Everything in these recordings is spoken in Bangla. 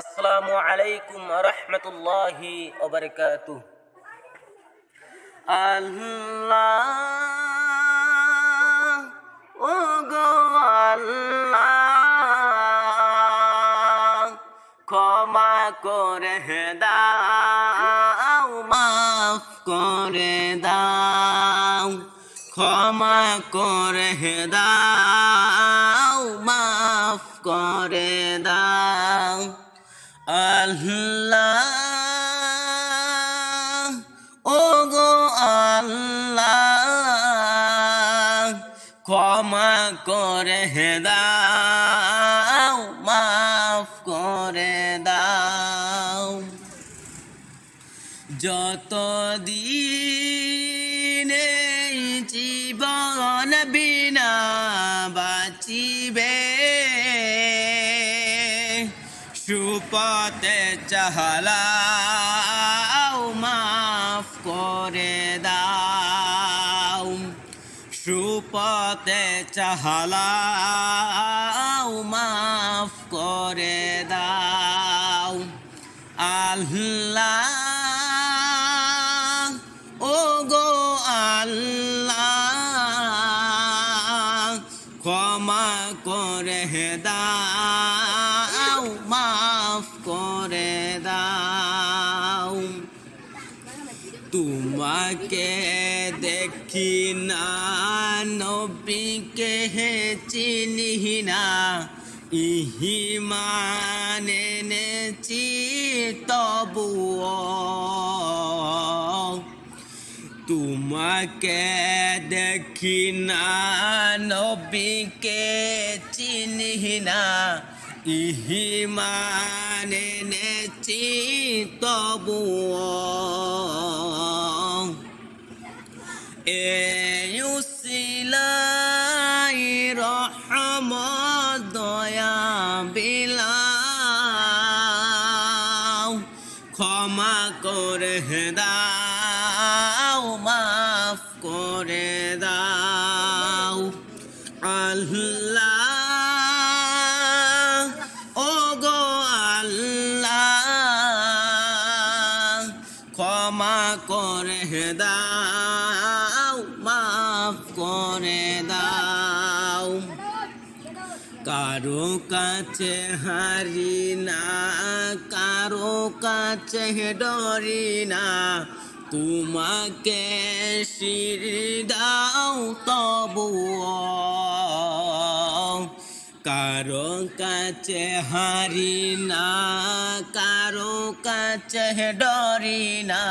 আসসালামু আলাইকুম রহমতুল্লাহি ওবরকাতু আল্লাহ ও গো আল্লাহ ক্ষমা করে দাও, মাফ করে দাও, ক্ষমা করে দাও, মাফ করে দাও। আল্লাহ ও গো আল্লাহ, ক্ষমা করে দাও, মাফ করে দাও। যত দিন জীবন বিনা বাঁচিবে সুপথে চাহলাও, মাফ করে দাও। সুপথে চাহলাও, মাফ করে দাও। আল্লাহ ও গো আল্লাহ, ক্ষমা করে দাও। তোমাকে দেখি না, নবীকে হে চিনি না। ইহিমানে এনেছি তবুও তোমাকে দেখি না, নবীকে চিনি না। ইহিমানে নেছি তবুও দয়া বিলাও ক্ষমা দাও মাফ করে দাও। আল্লাহ ক্ষমা করে দাও, মাফ করে দাও। কারও কাছে হারি না, কারও কাছে ডরি না। তোমাকে শির দাও, তবুও কাছে হারি না, কারও কাছে ডরি না।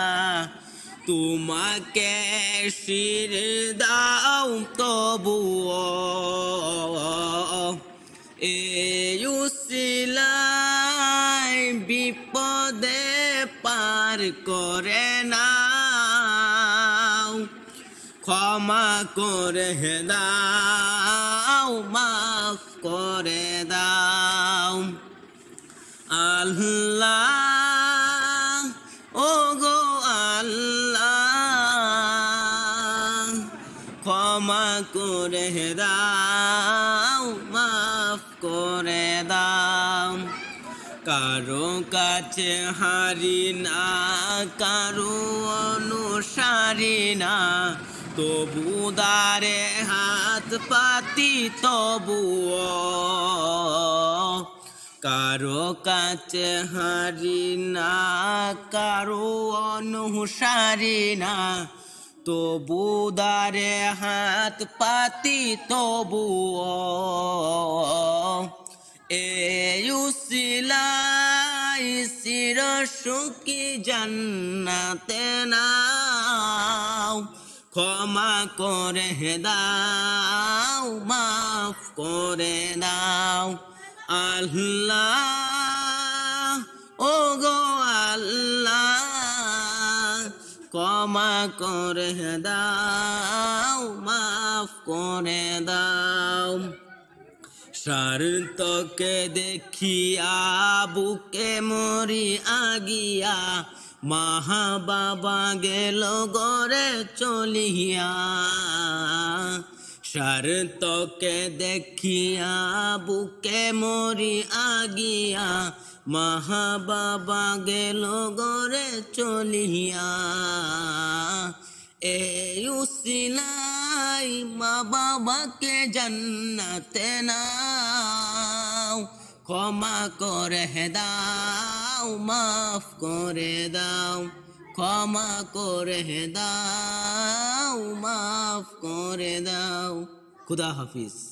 তোমাকে শির দাও তবুও। এসিলাই বিপদে পার করে নাও। ক্ষমা করে দাও, মাফ করে আল্লাহ ও গো আল্লাহ, ক্ষমা করে দাও, মাফ করে দাও। কারও কাছে হারি না, কারও অনুসারী না, তবু দারে হাত পাতি, তবুও কারও কাছে হারি না, কারও অনুসারী না। তবু দারে হাত পাতি তবুও এসিলাই শির সুখী জান্নাতে নাও। ক্ষমা করে দাও, মাফ করে দাও। আল্লাহ ও গো আল্লাহ, ক্ষমা করে দাও, মাফ করে দাও। সার্থকে দেখিয়া বুকে মরি আগিয়া মাহা বাবা গেল গড়ে চলিয়া। সার্থকে দেখিয়া বুকে মরি আগিয়া মাহা বাবা গেল গরে চলিয়া। এই উসিলাই মা বাবাকে জান্নাতে নাও, ক্ষমা করে দাও, মাফ করে দাও। ক্ষমা করে দাও মাফ করে দাও। খুদা হাফিজ।